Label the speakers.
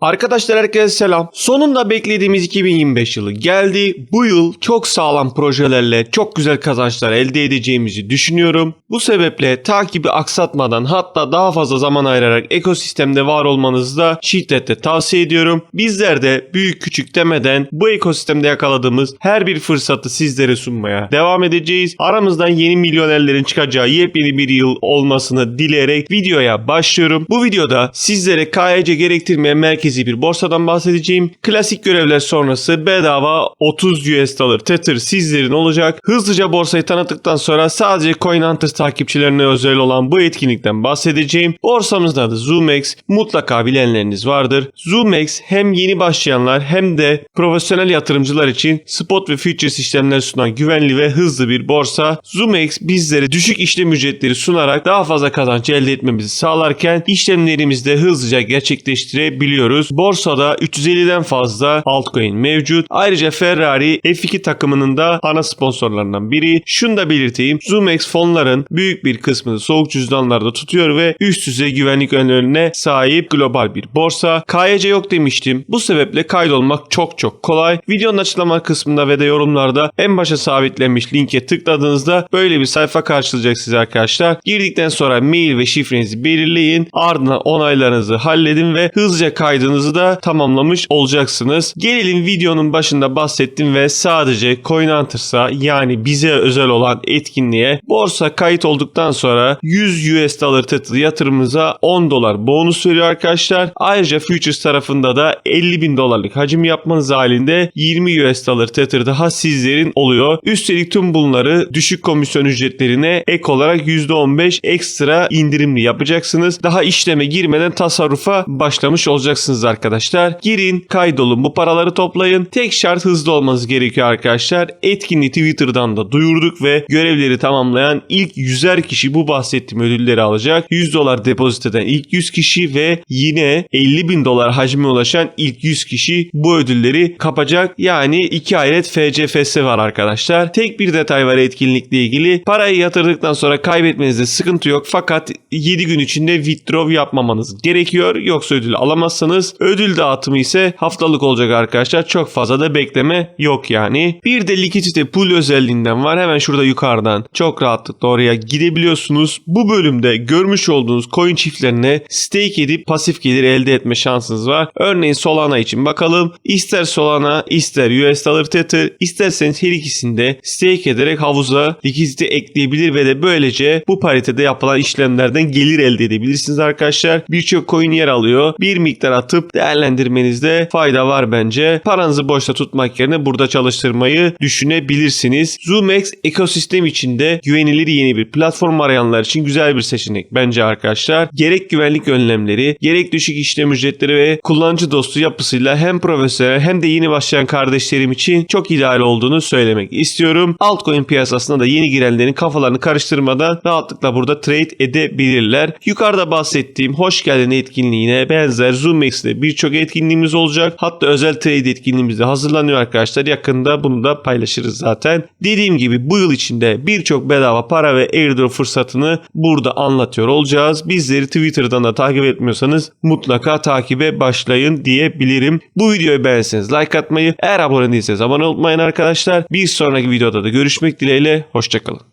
Speaker 1: Arkadaşlar herkese selam. Sonunda beklediğimiz 2025 yılı geldi. Bu yıl çok sağlam projelerle çok güzel kazançlar elde edeceğimizi düşünüyorum. Bu sebeple takibi aksatmadan hatta daha fazla zaman ayırarak ekosistemde var olmanızı da şiddetle tavsiye ediyorum. Bizler de büyük küçük demeden bu ekosistemde yakaladığımız her bir fırsatı sizlere sunmaya devam edeceğiz. Aramızdan yeni milyonerlerin çıkacağı yepyeni bir yıl olmasını dileyerek videoya başlıyorum. Bu videoda sizlere KYC gerektirmeyen merkezi bir borsadan bahsedeceğim. Klasik görevler sonrası bedava 30 US dolar Tether sizlerin olacak. Hızlıca borsayı tanıttıktan sonra sadece CoinHunters takipçilerine özel olan bu etkinlikten bahsedeceğim. Borsamızın adı ZoomX. Mutlaka bilenleriniz vardır. ZoomX hem yeni başlayanlar hem de profesyonel yatırımcılar için spot ve futures işlemler sunan güvenli ve hızlı bir borsa. ZoomX bizlere düşük işlem ücretleri sunarak daha fazla kazanç elde etmemizi sağlarken işlemlerimizi de hızlıca gerçekleştirebiliyoruz. Borsada 350'den fazla altcoin mevcut. Ayrıca Ferrari F2 takımının da ana sponsorlarından biri. Şunu da belirteyim. ZoomX fonların büyük bir kısmını soğuk cüzdanlarda tutuyor ve üst düzey güvenlik önlemlerine sahip global bir borsa. KYC yok demiştim. Bu sebeple kaydolmak çok çok kolay. Videonun açıklama kısmında ve de yorumlarda en başa sabitlenmiş linke tıkladığınızda böyle bir sayfa karşılayacak size arkadaşlar. Girdikten sonra mail ve şifrenizi belirleyin. Ardından onaylarınızı halledin ve hızlıca kaydınızı da tamamlamış olacaksınız. Gelelim videonun başında bahsettim ve sadece CoinHunters'a yani bize özel olan etkinliğe borsa kayıt olduktan sonra 100 US dolar tether yatırımınıza 10 dolar bonus veriyor arkadaşlar. Ayrıca futures tarafında da 50 bin dolarlık hacim yapmanız halinde 20 US dolar tether daha sizlerin oluyor. Üstelik tüm bunları düşük komisyon ücretlerine ek olarak %15 ekstra indirimli yapacaksınız. Daha işleme girmeden tasarrufa başlamış olacaksınız arkadaşlar. Girin, kaydolun, bu paraları toplayın. Tek şart hızlı olmanız gerekiyor arkadaşlar. Etkinliği Twitter'dan da duyurduk ve görevleri tamamlayan ilk 100'er kişi bu bahsettiğim ödülleri alacak. 100 dolar depozit eden ilk 100 kişi ve yine 50 bin dolar hacme ulaşan ilk 100 kişi bu ödülleri kapacak. Yani iki ayrı FCFS var arkadaşlar. Tek bir detay var etkinlikle ilgili. Parayı yatırdıktan sonra kaybetmenizde sıkıntı yok. Fakat 7 gün içinde withdraw yapmamanız gerekiyor. Yoksa ödül alamazsınız. Ödül dağıtımı ise haftalık olacak arkadaşlar. Çok fazla da bekleme yok yani. Bir de likidite pool özelliğinden var. Hemen şurada yukarıdan çok rahatlıkla oraya gidebiliyorsunuz. Bu bölümde görmüş olduğunuz coin çiftlerine stake edip pasif gelir elde etme şansınız var. Örneğin Solana için bakalım. İster Solana ister US Dollar Tether isterseniz her ikisinde stake ederek havuza likidite ekleyebilir ve de böylece bu paritede yapılan işlemlerden gelir elde edebilirsiniz arkadaşlar. Birçok coin yer alıyor. Bir miktar atıp değerlendirmenizde fayda var bence. Paranızı boşta tutmak yerine burada çalıştırmayı düşünebilirsiniz. ZoomX ekosistem içinde güvenilir yeni bir platform arayanlar için güzel bir seçenek bence arkadaşlar. Gerek güvenlik önlemleri, gerek düşük işlem ücretleri ve kullanıcı dostu yapısıyla hem profesyonel hem de yeni başlayan kardeşlerim için çok ideal olduğunu söylemek istiyorum. Altcoin piyasasına da yeni girenlerin kafalarını karıştırmadan rahatlıkla burada trade edebilirler. Yukarıda bahsettiğim hoş geldin etkinliğine benzer ZoomX'de birçok etkinliğimiz olacak. Hatta özel trade etkinliğimiz de hazırlanıyor arkadaşlar. Yakında bunu da paylaşırız zaten. Dediğim gibi bu yıl içinde birçok bedava para ve airdrop fırsatını burada anlatıyor olacağız. Bizleri Twitter'dan da takip etmiyorsanız mutlaka takibe başlayın diyebilirim. Bu videoyu beğenseniz like atmayı, eğer abone değilseniz abone olmayın arkadaşlar. Bir sonraki videoda da görüşmek dileğiyle. Hoşçakalın.